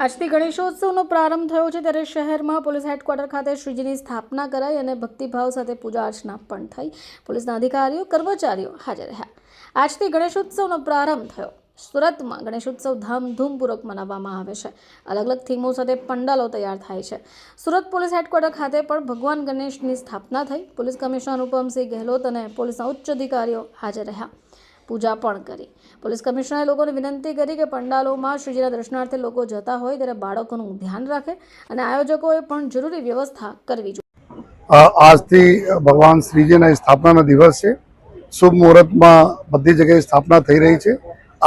આજથી ગણેશોત્સવનો પ્રારંભ થયો છે ત્યારે શહેરમાં પોલીસ હેડક્વાર્ટર ખાતે શ્રીજીની સ્થાપના કરાઈ અને ભક્તિભાવ સાથે પૂજા અર્ચના પણ થઈ. પોલીસના અધિકારીઓ, કર્મચારીઓ હાજર રહ્યા. આજથી ગણેશોત્સવનો પ્રારંભ થયો. સુરતમાં ગણેશોત્સવ ધામધૂમપૂર્વક મનાવવામાં આવે છે. અલગ અલગ થીમો સાથે પંડાલો તૈયાર થાય છે. સુરત પોલીસ હેડક્વાર્ટર ખાતે પણ ભગવાન ગણેશની સ્થાપના થઈ. પોલીસ કમિશનર અનુપમસિંહ ગેહલોત અને પોલીસના ઉચ્ચ અધિકારીઓ હાજર રહ્યા. પૂજા પણ કરી. પોલીસ કમિશનરે લોકોને વિનંતી કરી કે પંડાલોમાં શ્રીજીના દર્શનાર્થે લોકો જતા હોય ત્યારે બાળકોનું ધ્યાન રાખે અને આયોજકોએ પણ જરૂરી વ્યવસ્થા કરવી જોઈએ. આજથી ભગવાન શ્રીજીના સ્થાપનાનો દિવસ છે. શુભ મુહૂર્તમાં બધી જગ્યાએ સ્થાપના થઈ રહી છે.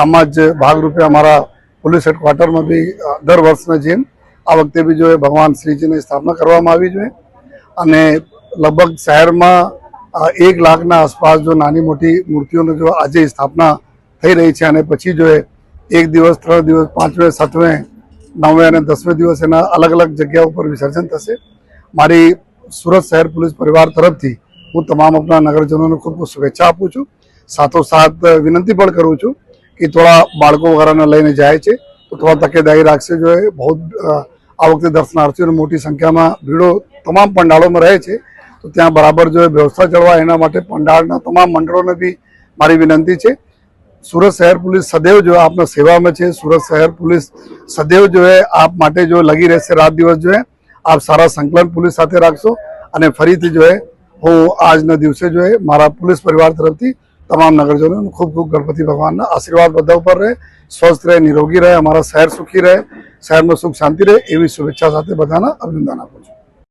આમાં જ ભાગરૂપે અમારા પોલીસ હેડક્વાર્ટરમાં બી દર વર્ષના જેમ આ વખતે બી જો ભગવાન શ્રીજીની સ્થાપના કરવામાં આવી જોઈએ. અને લગભગ શહેરમાં એક લાખના આસપાસ જો નાની મોટી મૂર્તિઓનો જો આજે સ્થાપના થઈ રહી છે અને પછી જો એક દિવસ, ત્રણ દિવસ, પાંચમે, સાતમે, નવમે અને દસમે દિવસ એના અલગ અલગ જગ્યા ઉપર વિસર્જન થશે. મારી સુરત શહેર પોલીસ પરિવાર તરફથી હું તમામ આપણા નગરજનોને ખૂબ ખૂબ શુભેચ્છા આપું છું. સાથોસાથ વિનંતી પણ કરું છું કે થોડા બાળકો વગેરેને લઈને જાય છે તો થોડા તકેદારી રાખશે. જો બહુ આ વખતે દર્શનાર્થીઓની મોટી સંખ્યામાં ભીડો તમામ પંડાળોમાં રહે છે. તો ત્યાં બરાબર જો વ્યવસ્થા જળવાય એના માટે પંડાળના તમામ મંડળોને બી મારી વિનંતી છે. સુરત શહેર પોલીસ સદૈવ જો આપના સેવામાં છે, સુરત શહેર પોલીસ સદૈવ જો આપ માટે જો લગી રહેશે રાત દિવસ જો આપ સારા સંકલન પોલીસ સાથે રાખશો અને ફરીથી જો હું આજના દિવસે જો મારા પોલીસ પરિવાર તરફથી તમામ નગરજનોને ખૂબ ખૂબ ગણપતિ ભગવાનના આશીર્વાદ બધા ઉપર રહે, સ્વસ્થ રહે, નિરોગી રહે, અમારા શહેર સુખી રહે, શહેરમાં સુખ શાંતિ રહે એવી શુભેચ્છા સાથે બધાના અભિનંદન આપું છું.